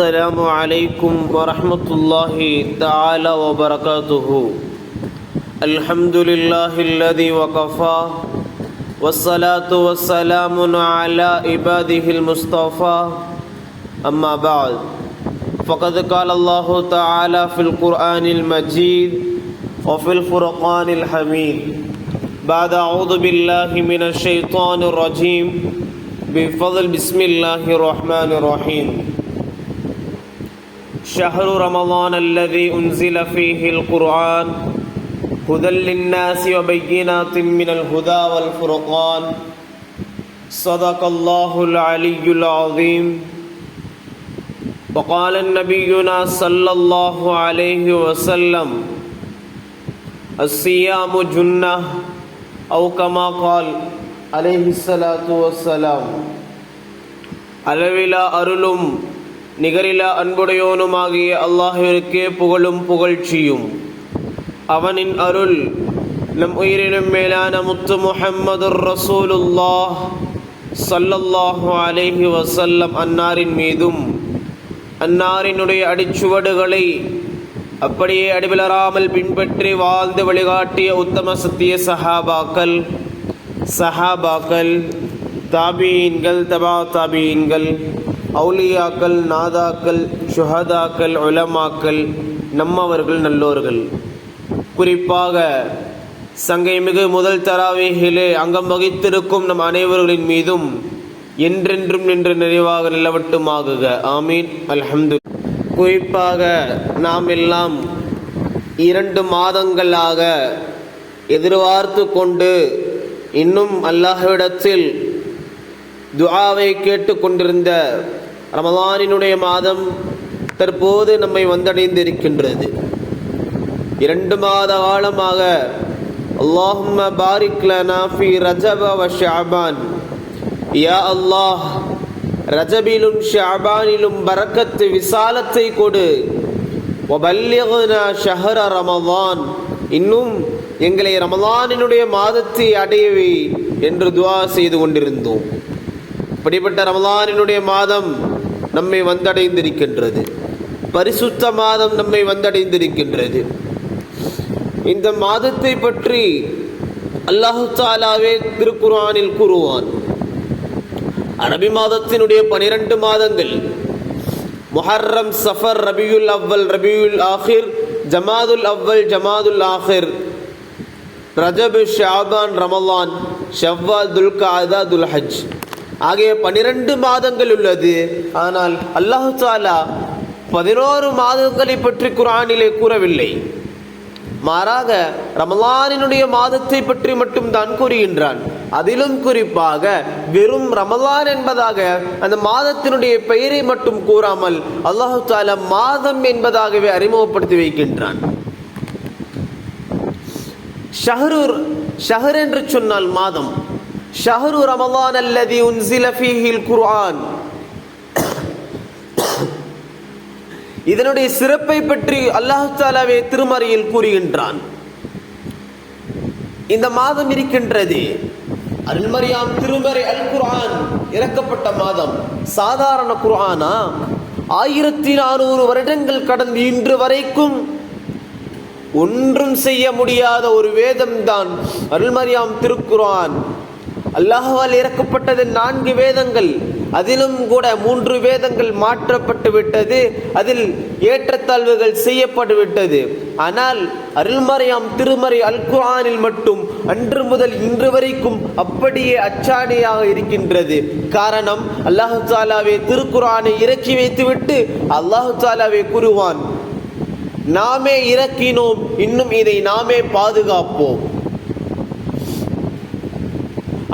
السلام عليكم ورحمة الله تعالى وبركاته. الحمد لله الذي وكفى والصلاة والسلام على عباده المصطفى. أما بعد فقد قال الله تعالى في القرآن المجيد وفي الفرقان الحميد. بعد أعوذ بالله من الشيطان الرجيم. بفضل بسم الله الرحمن الرحيم. شهر رمضان الذي أنزل فيه القرآن هدى للناس وبينات من الهدى والفرقان صدق الله العلي العظيم وقال النبينا صلى الله عليه وسلم الصيام جنة أو كما قال عليه الصلاة والسلام அளவிலா அருளும் நிகரில அன்புடையோனுமாகிய அல்லாஹிற்கே புகழும் புகழ்ச்சியும். அவனின் அருள் நம் உயிரினும் மேலான முத்து முஹம்மது ரசூலுல்லாஹ் சல்லல்லாஹு அலேஹி வசல்லம் அன்னாரின் மீதும் அன்னாரினுடைய அடிச்சுவடுகளை அப்படியே அடிவிலராமல் பின்பற்றி வாழ்ந்து வழிகாட்டிய உத்தம சத்திய சஹாபாக்கள் சஹாபாக்கள் தாபீன்கள் தபா தாபீன்கள் அவுலியாக்கள் நாதாக்கள் சுஹதாக்கள் உலமாக்கள் நம்மவர்கள் நல்லோர்கள். குறிப்பாக சங்கை மிகு முதல் தராவேகிலே அங்கம் வகித்திருக்கும் நம் அனைவர்களின் மீதும் என்றென்றும் நின்று நிறைவாக நிலவட்டுமாகுக. ஆமீன். அல்ஹம்து குறிப்பாக நாம் எல்லாம் இரண்டு மாதங்களாக எதிர்பார்த்து கொண்டு இன்னும் அல்லாஹ்விடத்தில் துஆவை கேட்டுக்கொண்டிருந்த ரமதானினுடைய மாதம் தற்போது நம்மை வந்தடைந்திருக்கின்றது. இரண்டு மாத காலமாக அல்லாஹும் பாரிக் ஃபி ரஜப வ ஷாபான். யா அல்லாஹ் ரஜபிலும் ஷாபானிலும் பரக்கத்து விசாலத்தை கொடு. வபல்லிக்னா ஷஹர ரமதான் இன்னும் எங்களை ரமதானினுடைய மாதத்தை அடையவே என்று துவா செய்து கொண்டிருந்தோம். இப்படிப்பட்ட ரமதானினுடைய மாதம் நம்மை வந்தடைந்திருக்கின்றது. பரிசுத்த மாதம் நம்மை வந்தடைந்திருக்கின்றது. இந்த மாதத்தை பற்றி அல்லாஹு தாலாவே திருக்குர்ஆனில் கூறுவான். அரபி மாதத்தினுடைய பனிரெண்டு மாதங்கள் முஹர்ரம் சஃபர் ரபியுல் அவ்வல் ரபியுல் ஆஹிர் ஜமாதுல் அவ்வல் ஜமாதுல் ஆஹிர் ரஜபு ஷாபான் ரமலான் ஷவ்வால் துல்காதா துல்ஹஜ். ஆகிய பனிரெண்டு மாதங்கள் உள்ளது. ஆனால் அல்லாஹு தாலா பதினோரு மாதங்களை பற்றி குரானிலே கூறவில்லை. மாறாக ரமலானினுடைய மாதத்தை பற்றி மட்டும் தான் கூறுகின்றான். அதிலும் குறிப்பாக வெறும் ரமலான் என்பதாக அந்த மாதத்தினுடைய பெயரை மட்டும் கூறாமல் அல்லாஹு தாலா மாதம் என்பதாகவே அறிமுகப்படுத்தி வைக்கின்றான். ஷஹரூர் ஷஹர் என்று சொன்னால் மாதம். ஷஹரு ரமலான் அல்லதி உன்சில ஃபீஹில் குர்ஆன். இதனுடைய சிறப்பை பற்றி அல்லாஹு தாலாவே திருமறையில் கூறுகின்றான். இந்த மாதம் இருக்கின்றது அருள்மரியாம் திருமறை அல் குர்ஆன் இறக்கப்பட்ட மாதம். சாதாரண குர்ஆனா? ஆயிரத்தி நானூறு வருடங்கள் கடந்து இன்று வரைக்கும் ஒன்றும் செய்ய முடியாத ஒரு வேதம் தான் அருள்மரியாம் திருக்குர்ஆன். அல்லாஹால் இறக்கப்பட்டது நான்கு வேதங்கள். அதிலும் கூட மூன்று வேதங்கள் மாற்றப்பட்டு விட்டது. அதில் ஏற்றத்தாழ்வுகள் செய்யப்பட்டு விட்டது. ஆனால் அருள்மறையாம் திருமறை அல் குர்ஆனில் மட்டும் அன்று முதல் இன்று வரைக்கும் அப்படியே அச்சாணியாக இருக்கின்றது. காரணம் அல்லாஹு தாலாவே திருக்குரானை இறக்கி வைத்துவிட்டு அல்லாஹு தாலாவே கூறுவான் நாமே இறக்கினோம் இன்னும் இதை நாமே பாதுகாப்போம்.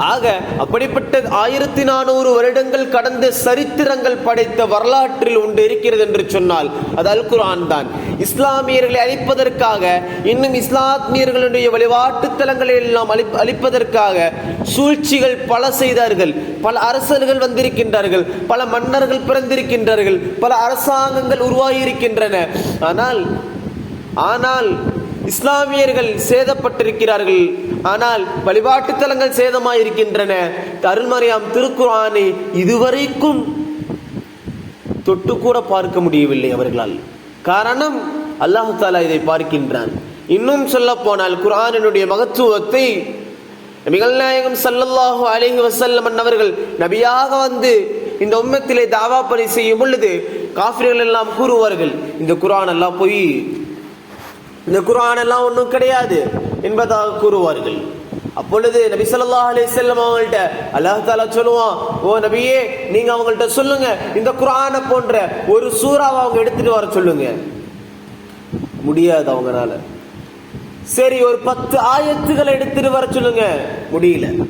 ஆக அப்படிப்பட்ட ஆயிரத்தி நானூறு வருடங்கள் கடந்த சரித்திரங்கள் படைத்த வரலாற்றில் ஒன்று இருக்கிறது என்று சொன்னால் அது அல் குரான் தான். இஸ்லாமியர்களை அழிப்பதற்காக இன்னும் இஸ்லாமியர்களுடைய வழிபாட்டு தலங்களை எல்லாம் அழி அழிப்பதற்காக சூழ்ச்சிகள் பல செய்தார்கள். பல அரசர்கள் வந்திருக்கின்றார்கள் பல மன்னர்கள் பிறந்திருக்கின்றார்கள் பல அரசாங்கங்கள் உருவாகி இருக்கின்றன ஆனால் ஆனால் இஸ்லாமியர்கள் சேதப்பட்டிருக்கிறார்கள். ஆனால் வழிபாட்டு தலங்கள் சேதமாயிருக்கின்றன அருள்மறையாம் திருக்குரானை இதுவரைக்கும் தொட்டு கூட பார்க்க முடியவில்லை அவர்களால். காரணம் அல்லாஹு தாலா இதை பார்க்கின்றான். இன்னும் சொல்ல போனால் குரானினுடைய மகத்துவத்தை நிகழ்நாயகம் சல்லல்லாஹு ஸல்லல்லாஹு அலைஹி அவர்கள் நபியாக வந்து இந்த உம்மத்திலே தாவா பணி செய்யும் பொழுது காஃபிர்கள் எல்லாம் கூறுவார்கள் இந்த குரான் எல்லாம் போய் இந்த குரான் எல்லாம் ஒன்றும் கிடையாது என்பதாக கூறுவார்கள். அப்பொழுது நபி சொல்லா அலி செல்லம் அவங்கள்ட்ட அல்லாஹ் தாலா சொல்லுவான் ஓ நபியே நீங்க அவங்கள்ட்ட சொல்லுங்க. இந்த குரானை போன்ற ஒரு சூறாவை அவங்க எடுத்துட்டு வர சொல்லுங்க. முடியாது அவங்களால. சரி ஒரு பத்து ஆயத்துகளை எடுத்துட்டு வர சொல்லுங்க. முடியல.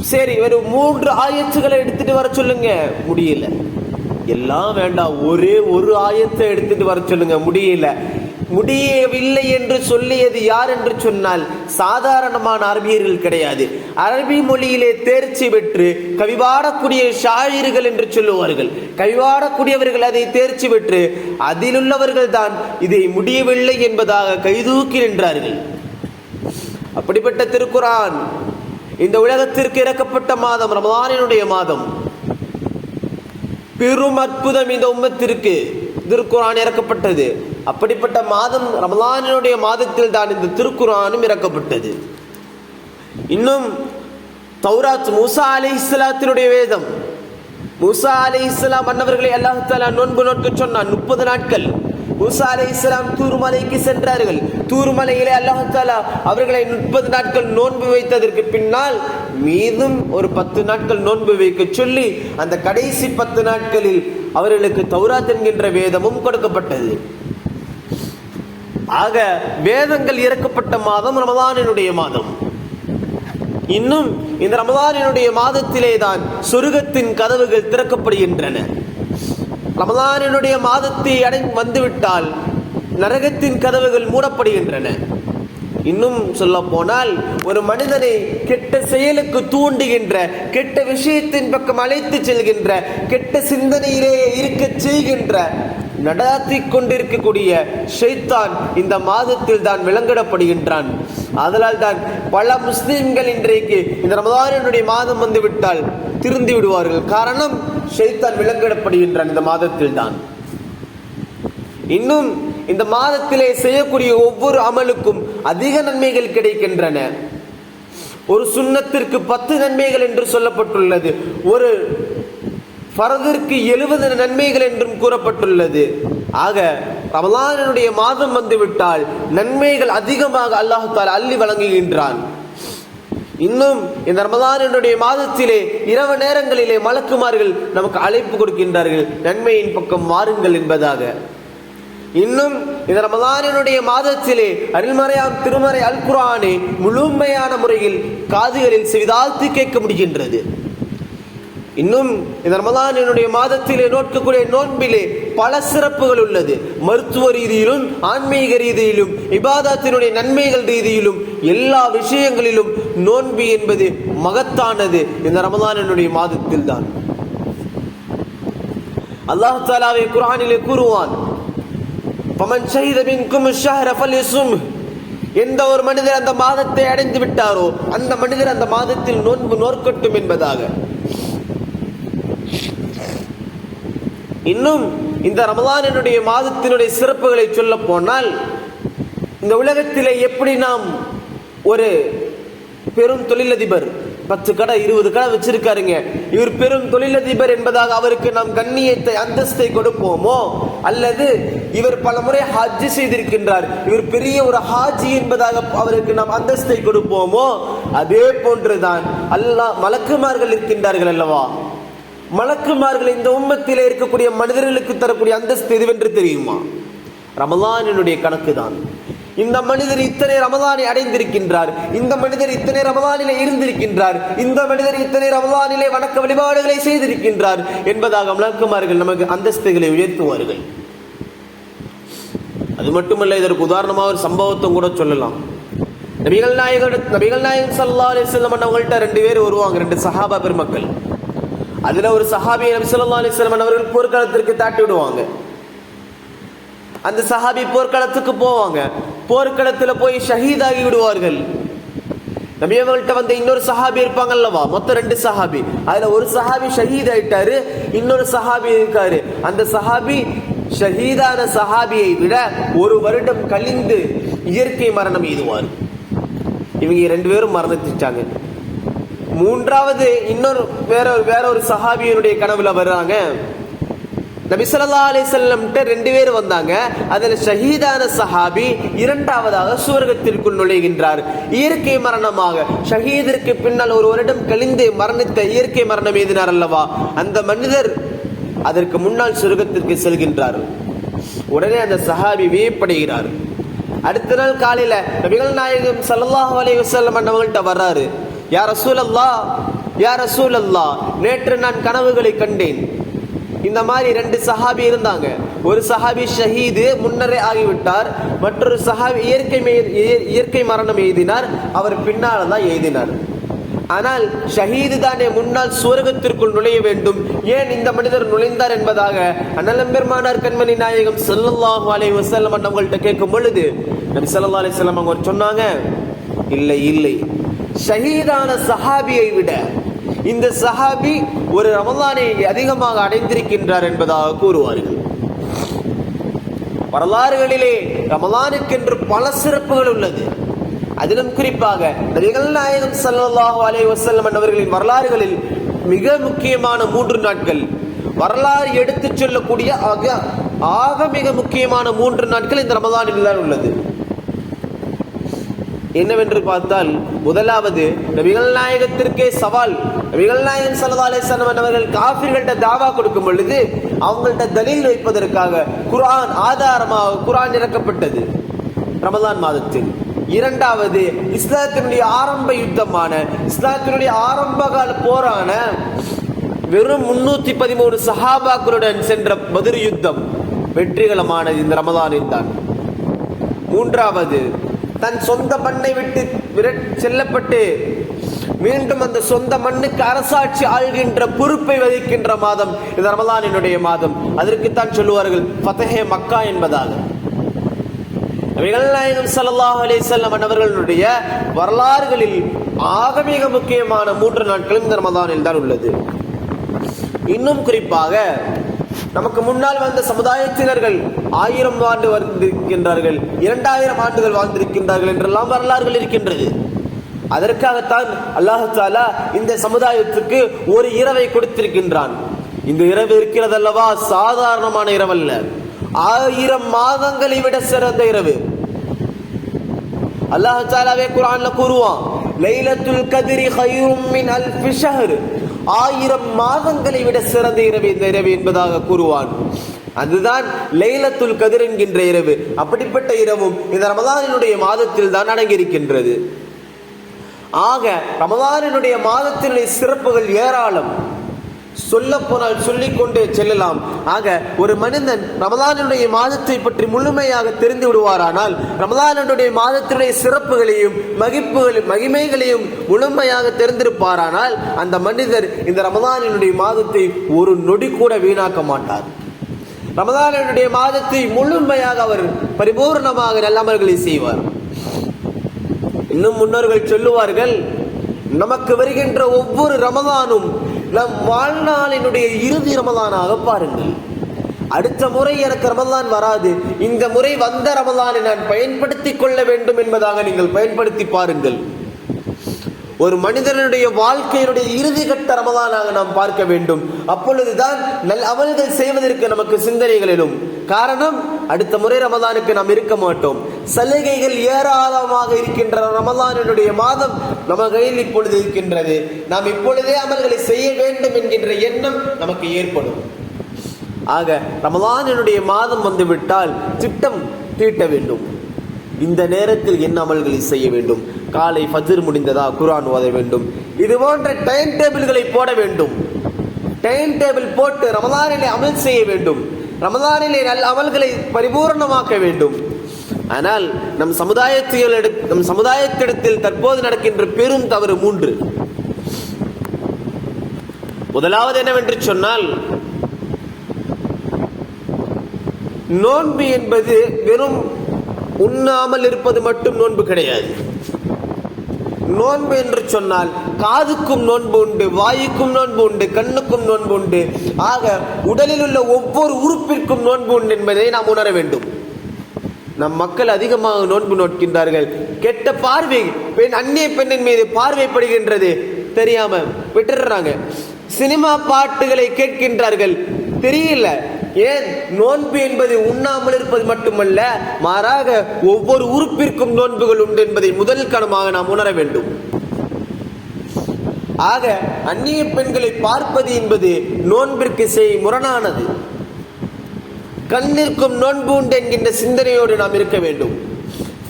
சரி ஒரு மூன்று ஆயத்துகளை எடுத்துட்டு வர சொல்லுங்க. முடியல. எல்லாம் வேண்டாம். ஒரே ஒரு ஆயத்தை எடுத்துட்டு வர சொல்லுங்க. முடியல. முடியவில்லை என்று சொல்லியது யார் என்று சொன்னால் சாதாரணமான அரபியர்கள் கிடையாது. அரபி மொழியிலே தேர்ச்சி பெற்று கவிவாடக்கூடிய ஷாயிர்கள் என்று சொல்லுவார்கள். கவிபாடக்கூடியவர்கள் அதை தேர்ச்சி பெற்று அதிலுள்ளவர்கள் தான் இதை முடியவில்லை என்பதாக கைதூக்கி நின்றார்கள். அப்படிப்பட்ட திருக்குரான் இந்த உலகத்திற்கு இறக்கப்பட்ட மாதம் ரமதானினுடைய மாதம். பெரும் அற்புதம் இந்த உம்மத்திற்கு. திருக்குரான் இறக்கப்பட்டது. அப்படிப்பட்ட மாதம் ரமலானினுடைய மாதத்தில் தான் இந்த திருக்குரானும் இறக்கப்பட்டது. இன்னும் தௌராத் மூசா அலி இஸ்லாத்தினுடைய வேதம். மூசா அலி இஸ்லாம் மன்னவர்களை அல்லாஹ் நோன்பு நோக்க சொன்னான் முப்பது நாட்கள். மூசா அலை இஸ்லாம் தூர்மலைக்கு சென்றார்கள். தூர்மலையிலே அல்லாஹு தாலா அவர்களை முப்பது நாட்கள் நோன்பு வைத்ததற்கு பின்னால் மீதும் ஒரு பத்து நாட்கள் நோன்பு வைக்க சொல்லி அந்த கடைசி பத்து நாட்களில் அவர்களுக்கு தௌராத் என்கின்ற வேதமும் கொடுக்கப்பட்டது. ஆக வேதங்கள் இறக்கப்பட்ட மாதம் ரமதானினுடைய மாதம். இன்னும் இந்த ரமதானினுடைய மாதத்திலே தான் சொர்க்கத்தின் கதவுகள் திறக்கப்படுகின்றன. ரமதானினுடைய மாதத்தை அடை வந்துவிட்டால் நரகத்தின் கதவுகள் மூடப்படுகின்றன. இன்னும் சொல்ல போனால் ஒரு மனிதனை கெட்ட செயலுக்கு தூண்டுகின்ற கெட்ட விஷயத்தின் பக்கம் அழைத்து செல்கின்ற கெட்ட சிந்தனையிலே இருக்க செய்கின்ற நடாத்தி கொண்டிருக்கக்கூடிய ஷைத்தான் இந்த மாதத்தில் தான் விளங்கிடப்படுகின்றான். அதனால் தான் பல முஸ்லிம்கள் இன்றைக்கு இந்த ரமதானினுடைய மாதம் வந்துவிட்டால் திருந்தி விடுவார்கள். காரணம் ஷைத்தான் விலங்கிடப்படுகின்றான் இந்த மாதத்தில் தான் இன்னும் இந்த மாதத்திலே செய்யக்கூடிய ஒவ்வொரு அமலுக்கும் அதிக நன்மைகள் கிடைக்கின்றன. ஒரு சுண்ணத்திற்கு பத்து நன்மைகள் என்று சொல்லப்பட்டுள்ளது. ஒரு பரதிற்கு எழுபது நன்மைகள் என்றும் கூறப்பட்டுள்ளது. ஆக ரமலானுடைய மாதம் வந்துவிட்டால் நன்மைகள் அதிகமாக அல்லாஹு அள்ளி வழங்குகின்றான். இன்னும் இந்த ரமதானினுடைய மாதத்திலே இரவு நேரங்களிலே மலக்குமார்கள் நமக்கு அழைப்பு கொடுக்கின்றார்கள். நன்மையின் பக்கம் மாறுங்கள் என்பதாக. இன்னும் இந்த ரமதானினுடைய மாதத்திலே அருள்மறையாம் திருமறை அல் குரானை முழுமையான முறையில் காதுகளில் சிறிதாழ்த்தி கேட்க முடிகின்றது. இன்னும் இந்த ரமதானினுடைய மாதத்திலே நோக்கக்கூடிய நோன்பிலே பல சிறப்புகள் உள்ளது. மருத்துவ ரீதியிலும் ஆன்மீக ரீதியிலும் இபாதத்தினுடைய நன்மைகள் ரீதியிலும் எல்லா விஷயங்களிலும் நோன்பு என்பது மகத்தானது இந்த ரமதானினுடைய மாதத்தில் தான் அல்லாஹ் தாலாவை குர்ஆனிலே கூறுவான் பமன் செய்த மின்கும் ஷஹர ஃபல்யசும். எந்த ஒரு மனிதர் அந்த மாதத்தை அடைந்து விட்டாரோ அந்த மனிதர் அந்த மாதத்தில் நோன்பு நோற்கட்டும் என்பதாக. இன்னும் இந்த ரமலானினுடைய மாதத்தினுடைய சிறப்புகளை சொல்ல போனால் இந்த உலகத்திலே எப்படி நாம் ஒரு பெரும் தொழிலதிபர் பத்து கடை இருபது கடை வச்சிருக்காருங்க. இவர் பெரும் தொழிலதிபர் என்பதாக அவருக்கு நாம் கண்ணியத்தை அந்தஸ்தை கொடுப்போமோ? அல்லது இவர் பல முறை ஹாஜி செய்திருக்கின்றார். இவர் பெரிய ஒரு ஹாஜி என்பதாக அவருக்கு நாம் அந்தஸ்தை கொடுப்போமோ? அதே போன்றுதான். அல்லாஹ் மலக்குமார்கள் இருக்கின்றார்கள் அல்லவா? மலக்குமார்கள் இந்த உம்மத்திலே இருக்கக்கூடிய மனிதர்களுக்கு தரக்கூடிய அந்தஸ்து எதுவென்று தெரியுமா? ரமலானினுடைய கணக்கு தான் இந்த மனிதர் இத்தனை ரமதானை அடைந்திருக்கின்றார். இந்த மனிதர் இத்தனை ரமதானிலே இருந்திருக்கின்றார். இந்த மனிதர் இத்தனை ரமதானிலே வணக்க வழிபாடுகளை செய்திருக்கின்றார் என்பதாக மலக்குமார்கள் நமக்கு அந்தஸ்துகளை உயர்த்துவார்கள். அது மட்டுமல்ல இதற்கு உதாரணமாக ஒரு சம்பவத்தை கூட சொல்லலாம். நபிகள் நாயகன் நபிகள் நாயகன் சல்லா அலிஸ்லம் அவங்கள்ட்ட ரெண்டு பேர் வருவாங்க ரெண்டு சஹாபா பெருமக்கள். அதுல ஒரு சஹாபி நபி சொல்லா அலைஹி அவர்கள் போர்க்களத்திற்கு தாட்டி விடுவாங்க. அந்த சஹாபி போர்க்களத்துக்கு போவாங்க. போர்க்களத்துல போய் ஷஹீதாகி விடுவார்கள். நபி அவர்கள்ட்ட வந்த இன்னொரு சஹாபி இருப்பாங்கல்லவா மொத்தம் ரெண்டு சஹாபி. அதுல ஒரு சஹாபி ஷஹீத் ஆயிட்டாரு இன்னொரு சஹாபி இருக்காரு. அந்த சஹாபி ஷஹீதான சஹாபியை விட ஒரு வருடம் கழிந்து இயற்கை மரணம் எய்துவார். இவங்க ரெண்டு பேரும் மறந்துட்டாங்க மூன்றாவது இன்னொரு வேற ஒரு வேற ஒரு சஹாபியனுடைய கனவுல வர்றாங்க. நபி ஸல்லல்லாஹு அலைஹி ரெண்டு பேர் வந்தாங்க. அதுல ஷஹீதான சஹாபி இரண்டாவதாக சுவர்க்கத்திற்குள் நுழைகின்றார். இயற்கை மரணமாக. ஷஹீதிற்கு பின்னால் ஒரு வருடம் கழிந்து மரணித்த இயற்கை மரணம் எய்தினார் அல்லவா? அந்த மனிதர் அதற்கு முன்னால் சுவர்க்கத்திற்கு செல்கின்றார். உடனே அந்த சஹாபி வியப்படுகிறார். அடுத்த நாள் காலையில நபிகள் நாயகம் சல்லாஹ் அலி வசல்லம் அண்ணவங்கள்ட்ட வர்றாரு. யா ரசூலல்லாஹ் யா ரசூலல்லாஹ் நேற்று நான் கனவுகளை கண்டேன். இந்த மாதிரி ரெண்டு சஹாபி இருந்தாங்க. ஒரு சஹாபி ஷஹீது முன்னரே ஆகிவிட்டார். மற்றொரு சஹாபி இயற்கை இய- இயற்கை மரணம் எழுதினார். அவர் பின்னால் தான் எழுதினார். ஆனால் ஷஹீது தானே முன்னால் சுவர்க்கத்திற்குள் நுழைய வேண்டும். ஏன் இந்த மனிதர் நுழைந்தார் என்பதாக அண்ணலம்பெருமானார் கண்மணி நாயகம் செல்லல்லாஹ் அலை வசல்லம் அவங்கள்ட்ட கேட்கும் பொழுது நபி ஸல்லல்லாஹு அலைஹி அவங்க சொன்னாங்க இல்லை இல்லை. ஷஹீதான சஹாபியை விட இந்த சஹாபி ஒரு ரமலானை அதிகமாக அடைந்திருக்கின்றார் என்பதாக கூறுவார்கள். வரலாறுகளிலே ரமலானுக்கென்று பல சிறப்புகள் உள்ளது. அதிலும் குறிப்பாக நபிகள் நாயகம் ஸல்லல்லாஹு அலைஹி வஸல்லம் அவர்களின் வரலாறுகளில் மிக முக்கியமான மூன்று நாட்கள். வரலாறு எடுத்துச் சொல்லக்கூடிய ஆக ஆக மிக முக்கியமான மூன்று நாட்கள் இந்த ரமலானில் தான் உள்ளது. என்னவென்று பார்த்தால் முதலாவது நபிகள் நாயகத்திற்கே சவால். நபிகள் நாயகன் சல்லா அலைஹி அவர்கள் காஃபிர்கள்ட்ட தாவா கொடுக்கும் பொழுது அவங்கள்ட்ட தலில் வைப்பதற்காக குர்ஆன் ஆதாரமாக குரான் இறக்கப்பட்டது. ரமதான் மாதத்தில். இரண்டாவது இஸ்லாத்தினுடைய ஆரம்ப யுத்தமான இஸ்லாத்தினுடைய ஆரம்ப கால போரான வெறும் முன்னூத்தி பதிமூணு சஹாபாக்களுடன் சென்ற பதிர் யுத்தம் வெற்றிகரமானது இந்த ரமதானில் தான். மூன்றாவது தன் சொந்த மண்ணை விட்டு விரட் செல்லப்பட்டு மீண்டும் அந்த சொந்த மண்ணுக்கு அரசாட்சி ஆள்கின்ற பொறுப்பை வகிக்கின்ற மாதம் இந்த ரமலானினுடைய மாதம். அதற்குத்தான் சொல்லுவார்கள் ஃபதஹே மக்கா என்பதாக. நபிகள் சல்லாஹ் அலிசல்லம் அலைஹி அவர்களுடைய வரலாறுகளில் ஆக மிக முக்கியமான மூன்று நாட்களும் இந்த ரமதானில் தான் உள்ளது. இன்னும் குறிப்பாக நமக்கு முன்னால் வந்த சமுதாயத்தினர்கள் ஆயிரம் ஆண்டு வாழ்ந்திருக்கின்றார்கள் இரண்டாயிரம் ஆண்டுகள் வாழ்ந்திருக்கின்றார்கள் என்றெல்லாம் வரலாறுகள் இருக்கின்றது. அதற்காகத்தான் அல்லாஹாலா இந்த சமுதாயத்துக்கு ஒரு இரவை கொடுத்திருக்கின்றான். இந்த இரவு இருக்கிறதல்லவா? சாதாரணமான இரவல்ல. ஆயிரம் மாதங்களை விட சிறந்த இரவு. அல்லாஹாலாவே குரான்ல கூறுவான் லைலத்துல் கதிரி ஹைரும் மின் அல் ஷஹர். ஆயிரம் மாதங்களை விட சிறந்த இரவு இந்த இரவு என்பதாக கூறுவான். அதுதான் லைலத்துல் கதிர் என்கின்ற இரவு. அப்படிப்பட்ட இரவும் இந்த ரமதானினுடைய மாதத்தில் தான் அடங்கியிருக்கின்றது. ஆக ரமதானினுடைய மாதத்தினுடைய சிறப்புகள் ஏராளம். சொல்ல போனால் சொல்லிக்கொண்டே செல்லலாம். ஆக ஒரு மனிதன் ரமதானுடைய மாதத்தை பற்றி முழுமையாக தெரிந்து விடுவாரானால் ரமதானுடைய மாதத்தினுடைய சிறப்புகளையும் மகிப்புகளையும் மகிமைகளையும் முழுமையாக தெரிந்திருப்பாரானால் அந்த மனிதர் இந்த ரமதானினுடைய மாதத்தை ஒரு நொடி கூட வீணாக்க மாட்டார். ரமதானுடைய மாதத்தை முழுமையாக அவர் பரிபூர்ணமாக நல்லமல்களை செய்வார். இன்னும் முன்னோர்கள் சொல்லுவார்கள் நமக்கு வருகின்ற ஒவ்வொரு ரமதானும் நம் வாழ்நாளினுடைய இறுதி ரமதானாக பாருங்கள். அடுத்த முறை எனக்கு ரமதான் வராது. இந்த முறை வந்த ரமதானை நான் பயன்படுத்திக் கொள்ள வேண்டும் என்பதாக நீங்கள் பயன்படுத்தி பாருங்கள். ஒரு மனிதனுடைய வாழ்க்கையினுடைய இறுதி கட்ட ரமதானாக நாம் பார்க்க வேண்டும். அப்பொழுதுதான் நல் அவல்கள் செய்வதற்கு நமக்கு சிந்தனைகள் எழும். காரணம் அடுத்த முறை ரமதானுக்கு நாம் இருக்க மாட்டோம். சலுகைகள் ஏராளமாக இருக்கின்ற ரமதானினுடைய மாதம் நம்ம கையில் இப்பொழுது இருக்கின்றது. நாம் இப்பொழுதே அமல்களை செய்ய வேண்டும் என்கின்ற எண்ணம் நமக்கு ஏற்படும். ஆக ரமதானினுடைய மாதம் வந்துவிட்டால் திட்டம் தீட்ட வேண்டும். இந்த நேரத்தில் என்ன அமல்களை செய்ய வேண்டும்? காலை ஃபஜ்ர் முடிந்ததா? குரான் ஓத வேண்டும். இது போன்ற டைம் டேபிள்களை போட வேண்டும். டைம் டேபிள் போட்டு ரமதானிலே அமல் செய்ய வேண்டும். ரமதானிலே நல்ல அமல்களை பரிபூர்ணமாக்க வேண்டும். ஆனால் நம் சமுதாயத்தில் நம் சமுதாயத்திடத்தில் தற்போது நடக்கின்ற பெரும் தவறு மூன்று. முதலாவது என்னவென்று சொன்னால் நோன்பு என்பது வெறும் உண்ணாமல் இருப்பது மட்டும் நோன்பு கிடையாது. நோன்பு என்று சொன்னால் காதுக்கும் நோன்பு உண்டு வாயுக்கும் நோன்பு உண்டு கண்ணுக்கும் நோன்பு உண்டு. ஆக உடலில் உள்ள ஒவ்வொரு உறுப்பிற்கும் நோன்பு உண்டு என்பதை நாம் உணர வேண்டும். நம் மக்கள் அதிகமாக நோன்பு நோட்கின்றார்கள். கெட்ட பார்வை பெண் அந்நிய பெண்ணின் மீது பார்வைப்படுகின்றது. தெரியாம விட்டுடுறாங்க. சினிமா பாட்டுகளை கேட்கின்றார்கள். தெரியல. ஏன் நோன்பு என்பது உண்ணாமல் இருப்பது மட்டுமல்ல மாறாக ஒவ்வொரு உறுப்பிற்கும் நோன்புகள் உண்டு என்பதை முதல் கணமாக நாம் உணர வேண்டும். ஆக அந்நிய பெண்களை பார்ப்பது என்பது நோன்பிற்கு செய் முரணானது. கண்ணிற்கும் நோன்பு உண்டு என்கின்ற சிந்தனையோடு நாம் இருக்க வேண்டும்.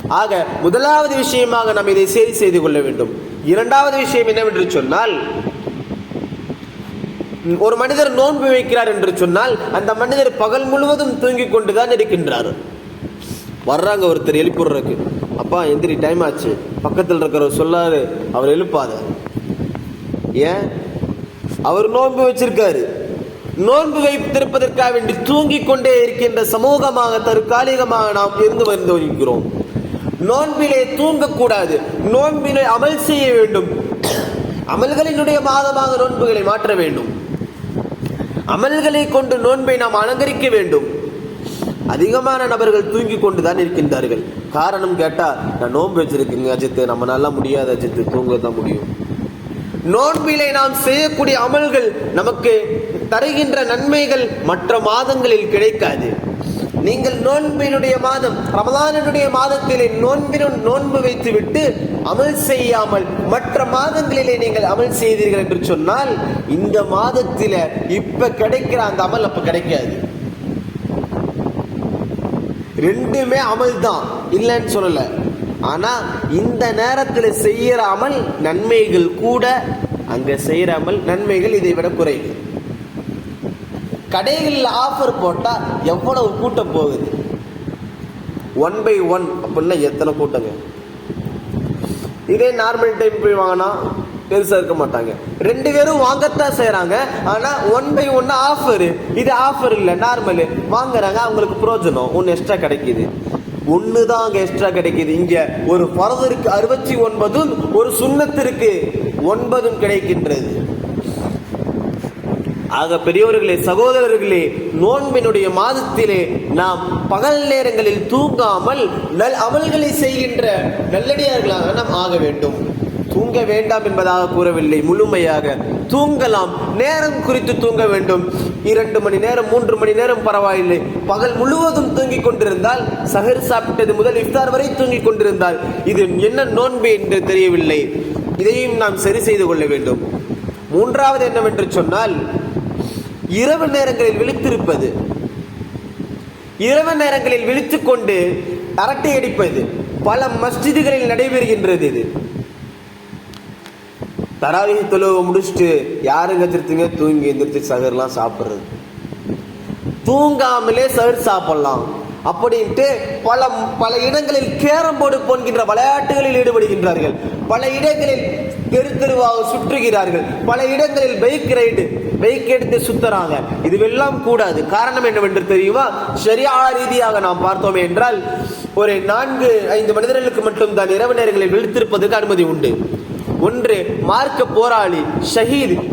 ஆக முதலாவது விஷயமாக நாம் இதை சரி செய்து கொள்ள வேண்டும். இரண்டாவது விஷயம் என்னவென்று சொன்னால் ஒரு மனிதர் நோன்பு வைக்கிறார் என்று சொன்னால் அந்த மனிதர் பகல் முழுவதும் தூங்கிக் கொண்டுதான் இருக்கின்றார். வர்றாங்க ஒருத்தர் எழுப்பிடுறதுக்கு அப்பா எந்திரி டைம் ஆச்சு. பக்கத்தில் இருக்கிறவர் சொல்லாரு அவர் எழுப்பாத. ஏன்? அவர் நோன்பு வச்சிருக்காரு. நோன்பு வைத்திருப்பதற்காக வேண்டி தூங்கிக் கொண்டே இருக்கின்ற சமூகமாக தற்காலிகமாக நாம் இருந்து வந்து வருகிறோம் நோன்பிலே தூங்கக்கூடாது. நோன்பிலே அமல் செய்ய வேண்டும். அமல்களினுடைய மாதமாக நோன்புகளை மாற்ற வேண்டும். அமல்களை கொண்டு நோன்பை நாம் அலங்கரிக்க வேண்டும். அதிகமான நபர்கள் தூங்கி கொண்டுதான் இருக்கின்றார்கள். காரணம் கேட்டால் நான் நோன்பு வச்சிருக்கேங்க அஜித்து நம்ம நல்லா முடியாது அஜித்து தூங்க தான் முடியும். நோன்பிலே நாம் செய்யக்கூடிய அமல்கள் நமக்கு தருகின்ற நன்மைகள் மற்ற மாதங்களில் கிடைக்காது. நீங்கள் நோன்பினுடைய மாதம் ரமலானுடைய மாதத்திலே நோன்பினும் நோன்பு வைத்துவிட்டு அமல் செய்யாமல் மற்ற மாதங்களிலே நீங்கள் அமல் செய்தீர்கள் என்று சொன்னால் இந்த மாதத்தில இப்ப கிடைக்கிற அந்த அமல் அப்ப கிடைக்காது. ரெண்டுமே அமல் தான் இல்லைன்னு சொல்லல. ஆனா இந்த நேரத்தில் செய்யற அமல் நன்மைகள் கூட அங்க செய்யற அமல் நன்மைகள் இதை விட குறைவு. கடைகளில் ஆஃபர் போட்டால் எவ்வளவு கூட்டம் போகுது? ஒன் பை ஒன் அப்படின்னா எத்தனை கூட்டங்க? இதே நார்மல் டைம் போய் வாங்கினா பெருசாக இருக்க மாட்டாங்க. ரெண்டு பேரும் வாங்கத்தான் செய்கிறாங்க ஆனால் ஒன் பை ஒன் ஆஃபரு இது ஆஃபர் இல்லை நார்மல் வாங்குறாங்க அவங்களுக்கு பிரோஜனம். ஒன்று எக்ஸ்ட்ரா கிடைக்குது. ஒன்று தான் அங்கே எக்ஸ்ட்ரா கிடைக்குது. இங்கே ஒரு பரதருக்கு அறுபத்தி ஒன்பதும் ஒரு சுண்ணத்திற்கு ஒன்பதும் கிடைக்கின்றது. ஆக பெரியவர்களே சகோதரர்களே நோன்பினுடைய மாதத்திலே நாம் பகல் நேரங்களில் தூங்காமல் நல் அமல்களை செய்கின்ற நல்லடியார்களாக நாம் ஆக வேண்டும். தூங்க வேண்டாம் என்பதாக கூறவில்லை. முழுமையாக தூங்கலாம். நேரம் குறித்து தூங்க வேண்டும். இரண்டு மணி நேரம் மூன்று மணி நேரம் பரவாயில்லை. பகல் முழுவதும் தூங்கிக் கொண்டிருந்தால் சஹர் சாப்பிட்டது முதல் இஃப்தார் வரை தூங்கிக் கொண்டிருந்தால் இது என்ன நோன்பு என்று தெரியவில்லை. இதையும் நாம் சரி செய்து கொள்ள வேண்டும். மூன்றாவது என்னவென்று சொன்னால் இரவு நேரங்களில் விழித்திருப்பது. இரவு நேரங்களில் விழித்துக்கொண்டு அரட்டை அடிப்பது. பல மஸ்ஜிதுகளில் நடைபெறுகின்றது இது. தராவிக தொழுவை முடிச்சுட்டு யாருங்க திருத்துங்க தூங்கி எந்திரிச்சு சகர்லாம் சாப்பிட்றது. தூங்காமலே சகர் சாப்பிடலாம். அப்படின்ட்டு பல பல இடங்களில் கேரம் போர்டு போன்கின்ற விளையாட்டுகளில் ஈடுபடுகின்றார்கள். பல இடங்களில் தெரு தெருவாக சுற்றுகிறார்கள். பல இடங்களில் பைக் ரைடு பைக் எடுத்து சுத்துறாங்க. இதுவெல்லாம் கூடாது. காரணம் என்னவென்று தெரியுமா? சரியா ரீதியாக நாம் பார்த்தோமே என்றால் ஒரு நான்கு ஐந்து மனிதர்களுக்கு மட்டும் தான் இரவு நேரங்களில் விழித்திருப்பதற்கு அனுமதி உண்டு. ஒன்று மார்க்க போராளி ஷஹீத்